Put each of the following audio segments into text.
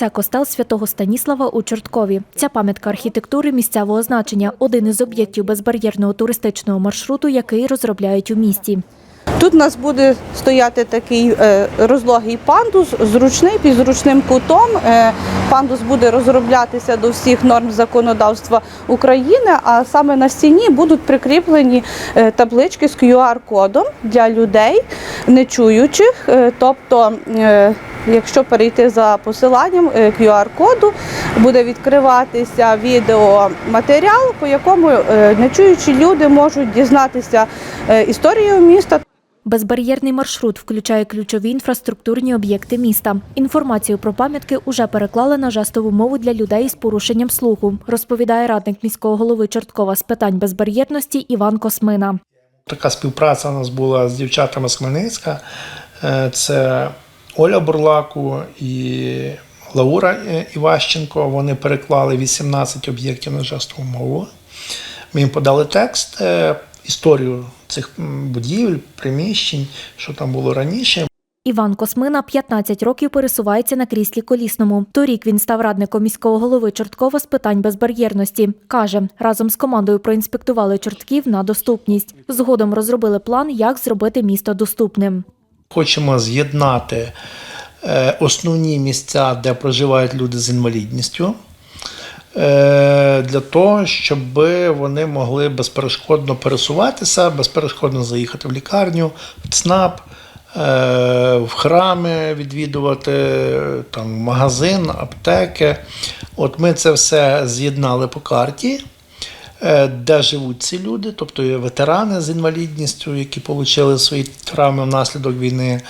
Це костел святого Станіслава у Чорткові. Ця пам'ятка архітектури місцевого значення один із об'єктів безбар'єрного туристичного маршруту, який розробляють у місті. Тут у нас буде стояти такий е, розлогий пандус, зручний під зручним кутом. Е, Пандус буде розроблятися до всіх норм законодавства України, а саме на стіні будуть прикріплені е, таблички з QR-кодом для людей нечуючих. Тобто, якщо перейти за посиланням е, QR-коду, буде відкриватися відеоматеріал, по якому е, нечуючі люди можуть дізнатися е, історію міста. Безбар'єрний маршрут включає ключові інфраструктурні об'єкти міста. Інформацію про пам'ятки уже переклали на жестову мову для людей з порушенням слуху, розповідає радник міського голови Чорткова з питань безбар'єрності Іван Космина. Така співпраця у нас була з дівчатами з Хмельницька. Це Оля Бурлаку і Лаура е, Іващенко. Вони переклали 18 об'єктів на жестову мову. Ми їм подали текст, е, історію цих будівель, приміщень, що там було раніше. Іван Космина 15 років пересувається на кріслі колісному. Торік він став радником міського голови Чорткова з питань безбар'єрності. Каже, разом з командою проінспектували чортків на доступність. Згодом розробили план, як зробити місто доступним. Хочемо з'єднати е, основні місця, де проживають люди з інвалідністю, е, для того, щоб вони могли безперешкодно пересуватися, безперешкодно заїхати в лікарню, в ЦНАП, е, в храми відвідувати, там, магазин, аптеки. От ми це все з'єднали по карті де живуть ці люди, тобто є ветерани з інвалідністю, які отримали свої травми внаслідок війни,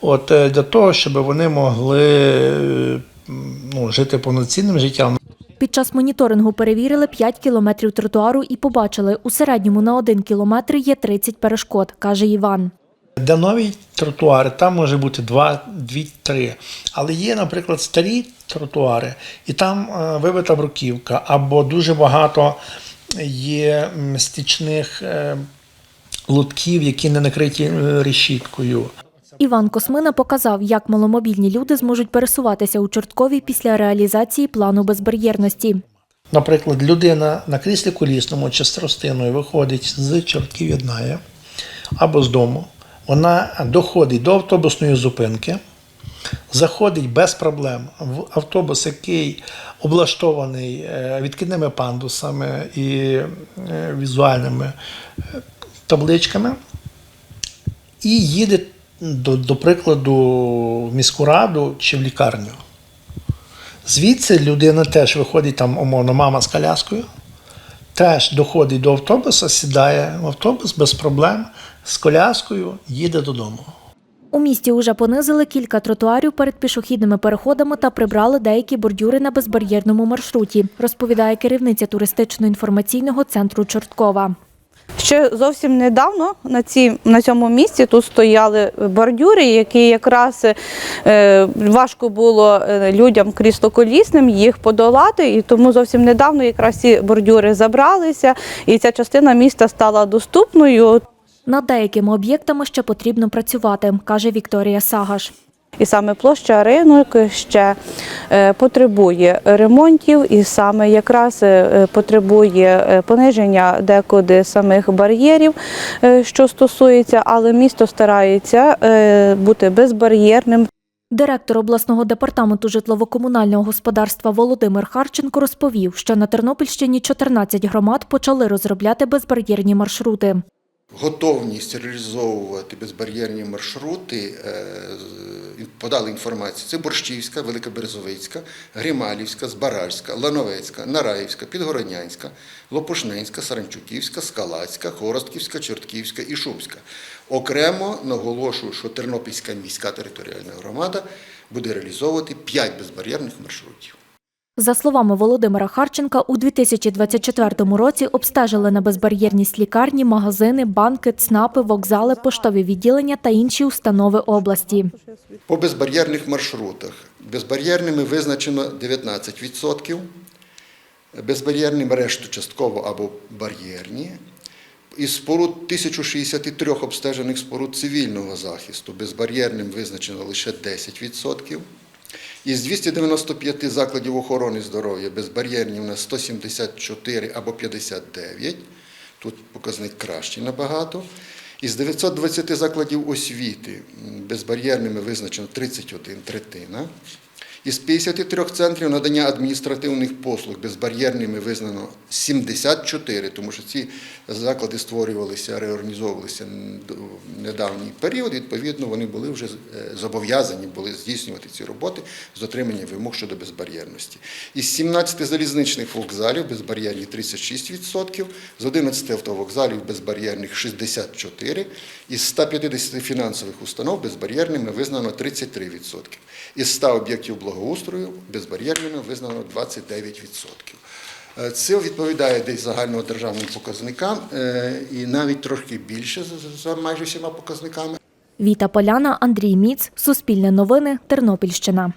от е, для того, щоб вони могли е, ну, жити повноцінним життям. Під час моніторингу перевірили 5 кілометрів тротуару і побачили, у середньому на 1 кілометр є 30 перешкод, каже Іван. Де нові тротуари, там може бути 2, 2-3. Але є, наприклад, старі тротуари, і там е, вибита бруківка, або дуже багато є стічних е, лутків, які не накриті е, решіткою. Іван Космина показав, як маломобільні люди зможуть пересуватися у Чорткові після реалізації плану безбар'єрності. Наприклад, людина на кріслі колісному чи з тростиною виходить з чортків єднає або з дому. Вона доходить до автобусної зупинки, заходить без проблем в автобус, який облаштований е, відкидними пандусами і е, візуальними е, табличками, і їде, до, до прикладу, в міську раду чи в лікарню. Звідси людина теж виходить там, умовно, мама з коляскою, теж доходить до автобуса, сідає в автобус без проблем з коляскою, їде додому. У місті уже понизили кілька тротуарів перед пішохідними переходами та прибрали деякі бордюри на безбар'єрному маршруті, розповідає керівниця туристично-інформаційного центру Чорткова. Ще зовсім недавно на, ці, на цьому місці тут стояли бордюри, які якраз е, важко було е, людям кріслоколісним їх подолати, і тому зовсім недавно якраз ці бордюри забралися, і ця частина міста стала доступною. Над деякими об'єктами ще потрібно працювати, каже Вікторія Сагаш. І саме площа ринок ще е, потребує ремонтів, і саме якраз е, потребує е, пониження декуди самих бар'єрів, що стосується, але місто старається бути безбар'єрним. Директор обласного департаменту житлово-комунального господарства Володимир Харченко розповів, що на Тернопільщині 14 громад почали розробляти безбар'єрні маршрути. Готовність реалізовувати безбар'єрні маршрути е, подали інформацію. Це Борщівська, Великоберезовицька, Грималівська, Збаражська, Лановецька, Нараївська, Підгороднянська, Лопушненська, Саранчуківська, Скалацька, Хоростківська, Чортківська і Шубська. Окремо наголошую, що Тернопільська міська територіальна громада буде реалізовувати 5 безбар'єрних маршрутів. За словами Володимира Харченка, у 2024 році обстежили на безбар'єрність лікарні, магазини, банки, ЦНАПи, вокзали, поштові відділення та інші установи області. По безбар'єрних маршрутах. Безбар'єрними визначено 19%, безбар'єрним решту частково або бар'єрні. Із споруд 1063 обстежених споруд цивільного захисту безбар'єрним визначено лише 10%. Із 295 закладів охорони здоров'я безбар'єрні у нас 174 або 59. Тут показник кращий набагато. Із 920 закладів освіти безбар'єрними визначено 31 третина. Із 53 центрів надання адміністративних послуг безбар'єрними визнано 74, тому що ці заклади створювалися, реорганізовувалися в недавній період. Відповідно, вони були вже е, зобов'язані були здійснювати ці роботи з дотриманням вимог щодо безбар'єрності. Із 17 залізничних вокзалів безбар'єрні 36%, з 11 автовокзалів безбар'єрних 64%, із 150 фінансових установ безбар'єрними визнано 33%. Із 100 об'єктів благоустрою безбар'єрними визнано 29%. Е, Це відповідає десь загальнодержавним показникам е, і навіть трошки більше за- за майже всіма показниками. Віта Поляна, Андрій Міц, Суспільне новини, Тернопільщина.